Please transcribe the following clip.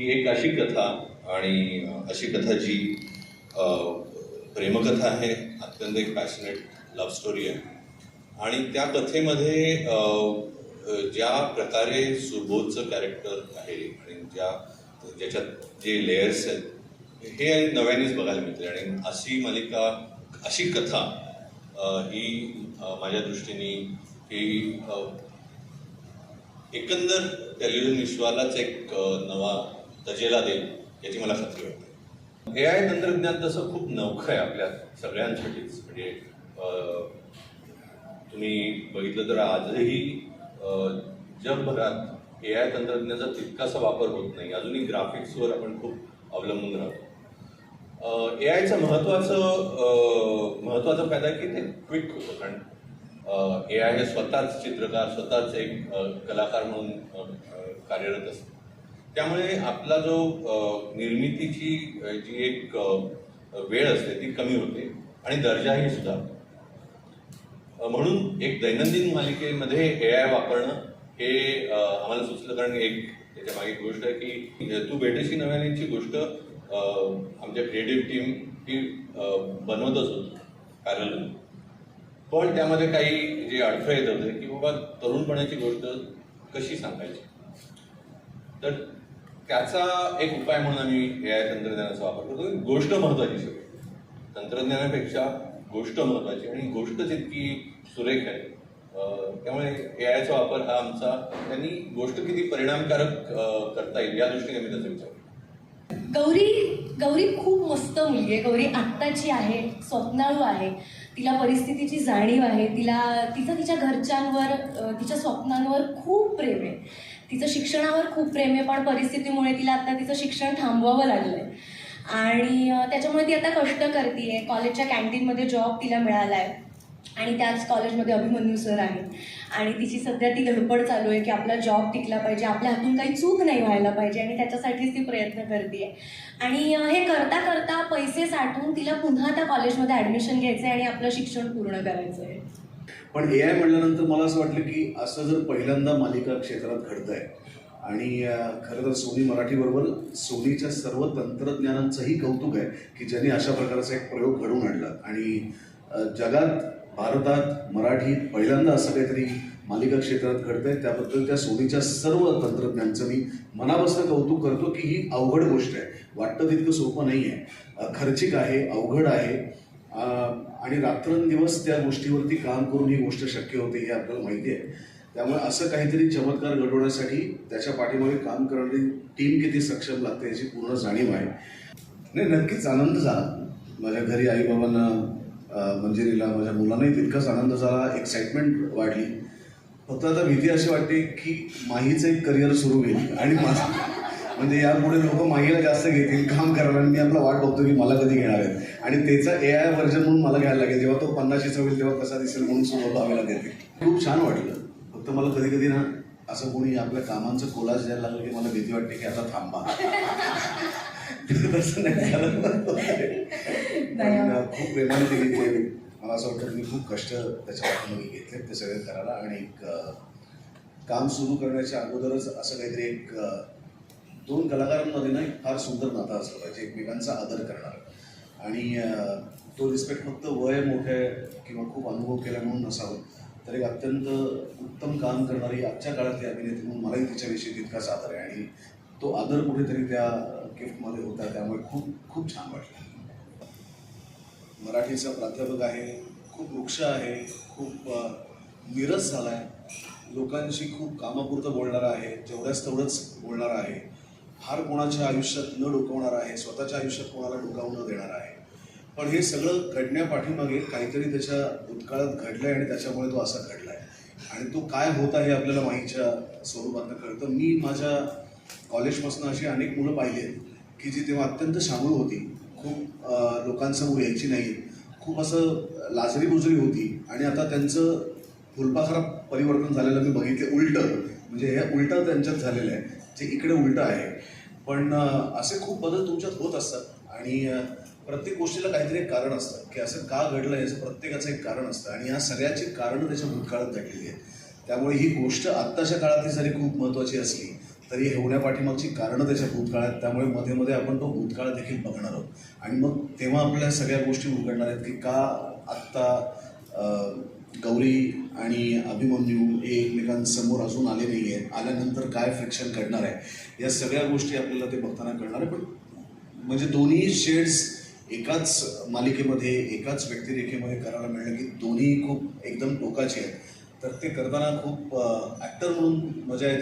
ही एक अशी कथा आणि अशी कथा जी प्रेमकथा आहे अत्यंत एक पॅशनेट लव्ह स्टोरी आहे. आणि त्या कथेमध्ये ज्या प्रकारे सुबोधचं कॅरेक्टर आहे आणि ज्या ज्याच्यात जे लेयर्स आहेत हे नव्यानेच बघायला मिळते आणि अशी मालिका अशी कथा ही माझ्या दृष्टीने ही एकंदर टेलिव्हिजन विश्वालाच एक नवा तजेला देईल याची मला खात्री वाटते. ए आय तंत्रज्ञान तसं खूप नवखं आहे आपल्या सगळ्यांसाठीच. म्हणजे तुम्ही बघितलं तर आजही जगभरात ए आय तंत्रज्ञानाचा तितकासा वापर होत नाही. अजूनही ग्राफिक्सवर आपण खूप अवलंबून राहतो. ए आयचं महत्त्वाचं महत्त्वाचा फायदा आहे की ते क्विक होतं. कारण ए आय हे स्वतःच चित्रकार स्वतःच एक कलाकार म्हणून कार्यरत असतो. त्यामुळे आपला जो निर्मितीची जी एक वेळ असते ती कमी होते आणि दर्जाही सुधारतो. म्हणून एक दैनंदिन मालिकेमध्ये ए आय वापरणं हे आम्हाला सुचलं कारण एक त्याच्यामागे एक गोष्ट आहे की तू भेटेशी नव्यानेची गोष्ट आमच्या क्रिएटिव्ह टीम ही बनवतच होती कार्यालय पण त्यामध्ये काही जे अडथळे येत होते की बाबा तरुणपणाची गोष्ट कशी सांगायची? तर त्याचा एक उपाय म्हणून आम्ही ए आय तंत्रज्ञानाचा वापर करतो. गोष्ट महत्वाची सगळी. तंत्रज्ञानापेक्षा गोष्ट महत्वाची आणि गोष्ट जितकी सुरेख आहे त्यामुळे ए आयचा वापर हा आमचा त्यांनी गोष्ट किती परिणामकारक करता येईल या दृष्टीने आम्ही त्याचा विचार गौरी गौरी खूप मस्त मुलगी आहे. गौरी आत्ताची आहे स्वप्नाळू आहे. तिला परिस्थितीची जाणीव आहे. तिला तिचं तिच्या घरच्यांवर तिच्या स्वप्नांवर खूप प्रेम आहे. तिचं शिक्षणावर खूप प्रेम आहे पण परिस्थितीमुळे तिला आता तिचं शिक्षण थांबवावं लागलं आहे आणि त्याच्यामुळे ती आता कष्ट करते कॉलेजच्या कॅन्टीनमध्ये जॉब तिला मिळाला आहे आणि त्याच कॉलेजमध्ये अभिमन्यू सर आहेत. आणि तिची सध्या ती धडपड चालू आहे की आपला जॉब टिकला पाहिजे आपल्या हातून काही चूक नाही व्हायला पाहिजे आणि त्याच्यासाठीच ती प्रयत्न करते आणि हे करता करता पैसे साठवून तिला पुन्हा त्या कॉलेजमध्ये ॲडमिशन घ्यायचं आहे आणि आपलं शिक्षण पूर्ण करायचं आहे पण ए आय म्हणल्यानंतर मला असं वाटलं की असं जर पहिल्यांदा मालिका क्षेत्रात घडतंय आणि खरं तर सोनी मराठीबरोबर सोनीच्या सर्व तंत्रज्ञानांचंही कौतुक आहे की ज्यांनी अशा प्रकारचा एक प्रयोग घडवून आणला. आणि जगात भारतात मराठीत पहिल्यांदा असं काहीतरी मालिका क्षेत्रात घडतंय त्याबद्दल त्या सोनीच्या सर्व तंत्रज्ञांचं मी मनापासून कौतुक करतो की ही अवघड गोष्ट आहे. वाटतं तितकं सोपं नाही आहे खर्चिक आहे अवघड आहे आणि रात्रंदिवस त्या गोष्टीवरती काम करून ही गोष्ट शक्य होते हे आपल्याला माहिती आहे. त्यामुळे असं काहीतरी चमत्कार घडवण्यासाठी त्याच्या पाठीमागे काम करणारी टीम किती सक्षम लागते याची पूर्ण जाणीव आहे. नाही नक्कीच आनंद झाला. माझ्या घरी आईबाबांना मंजिरीला माझ्या मुलांनाही तितकाच आनंद झाला. एक्साइटमेंट वाढली. फक्त आता भीती अशी वाटते की माहीचं एक करिअर सुरू होईल आणि माझं म्हणजे यापुढे लोक माहीला जास्त घेतील काम करायला आणि मी आपला वाट बघतो की मला कधी घेणार आहेत. आणि त्याचा ए आय व्हर्जन म्हणून मला घ्यायला लागेल. जेव्हा तो पन्नाशीचा होईल तेव्हा कसा दिसेल म्हणून सुरू भावेला देते खूप छान वाटलं. फक्त मला कधी कधी ना असं कोणी आपल्या कामांचं कोलाज द्यायला लागलं की मला भीती वाटते की आता थांबा. तसं नाही झालं. खूप प्रेमाने ते घेतले. मला असं वाटतं की मी खूप कष्ट त्याच्या पाठीमागे घेतले ते सगळे करायला. आणि एक काम सुरू करण्याच्या अगोदरच असं काहीतरी एक दोन कलाकारांमध्ये ना एक फार सुंदर नातं असलं पाहिजे एकमेकांचा आदर करणार. आणि तो रिस्पेक्ट फक्त वय मोठे किंवा खूप अनुभव केला म्हणून नसावं तर एक अत्यंत उत्तम काम करणारी आजच्या काळातली अभिनेत्री म्हणून मलाही तिच्याविषयी तितकाच आदर आहे. आणि तो आदर कुठेतरी त्या गिफ्टमध्ये होता त्यामुळे खूप खूप छान वाटलं. मराठीचा प्राध्यापक आहे खूप वृक्ष आहे खूप निरस झाला आहे लोकांशी खूप कामापुरतं बोलणारा आहे जेवढ्याच तेवढंच बोलणारा आहे. फार कोणाच्या आयुष्यात न डोकवणार आहे स्वतःच्या आयुष्यात कोणाला डोकावून न देणार आहे. पण हे सगळं घडण्यापाठीमागे काहीतरी त्याच्या भूतकाळात घडलं आहे आणि त्याच्यामुळे तो असा घडला आहे आणि तो काय होत आहे आपल्याला माहीच्या स्वरूपातनं कळतं. मी माझ्या कॉलेजपासून अशी अनेक मुलं पाहिली आहेत की जी तेव्हा अत्यंत शामूळ होती. खूप लोकांसमोर यायची नाही खूप असं लाजरी बुजरी होती. आणि आता त्यांचं फुलपाखरा परिवर्तन झालेलं मी बघितले. उलटं. म्हणजे हे उलटं त्यांच्यात झालेलं आहे. जे इकडे उलटं आहे. पण असे खूप बदल तुमच्यात होत असतात आणि प्रत्येक गोष्टीला काहीतरी एक कारण असतं की असं का घडलं याचं प्रत्येकाचं एक कारण असतं आणि या सगळ्याची कारणं त्याच्या भूतकाळात घडलेली आहेत. त्यामुळे ही गोष्ट आत्ताच्या काळातली जरी खूप महत्त्वाची असली तरी हे होण्यापाठीमागची कारणं त्याच्या भूतकाळात त्यामुळे मध्ये मध्ये आपण तो भूतकाळ देखील बघणार आहोत. आणि मग तेव्हा आपल्या सगळ्या गोष्टी उलगडणार आहेत की का आत्ता गौरी आणि अभिमन्यू हे एकमेकांसमोर अजून आले नाही आहेत आल्यानंतर काय फ्रिक्शन घडणार आहे? या सगळ्या गोष्टी आपल्याला ते बघताना कळणार आहे. पण म्हणजे दोन्ही शेड्स एकाच मालिकेमध्ये एकाच व्यक्तिरेखेमध्ये करायला मिळणं की दोन्ही खूप एकदम टोकाचे आहेत. तर ते करताना खूप ॲक्टर म्हणून मजा येते.